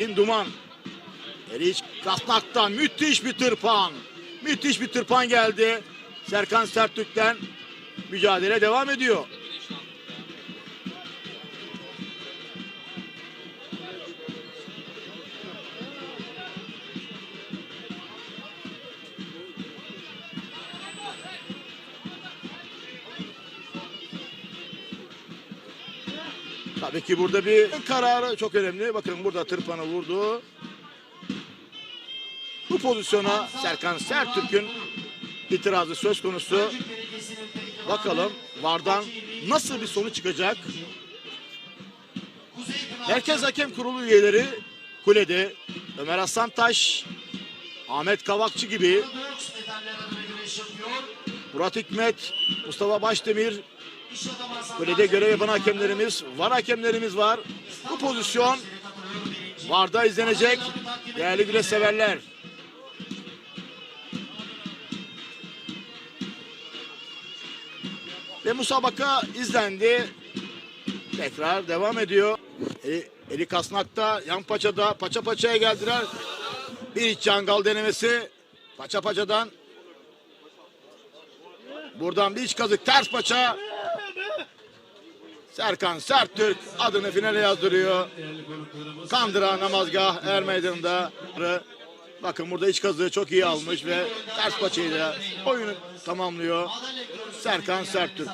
Duman. Eriç Kasnak'tan müthiş bir tırpan. Müthiş bir tırpan geldi. Serkan Sertürk'ten mücadele devam ediyor. Tabii ki burada bir kararı çok önemli. Bakın burada tırpanı vurdu. Bu pozisyona Serkan Sertürk'ün itirazı söz konusu. Bakalım Vardan nasıl bir sonuç çıkacak? Merkez Hakem Kurulu üyeleri kulede Ömer Aslantaş, Ahmet Kavakçı gibi Murat Hikmet, Mustafa Başdemir, kulede görev yapan hakemlerimiz, var hakemlerimiz var. Bu pozisyon VAR'da izlenecek değerli güreş severler. Ve musabaka izlendi. Tekrar devam ediyor. Eli, eli kasnakta, yan paçada, paça paçaya geldiler. Bir iç cangal denemesi. Paça paçadan. Buradan bir iç kazık ters paça. Serkan Serttürk adını finale yazdırıyor. Kandıra namazgah er meydanında. Bakın burada iç kazığı çok iyi almış ve ters paçayla oyunu tamamlıyor. Serkan Serttürk.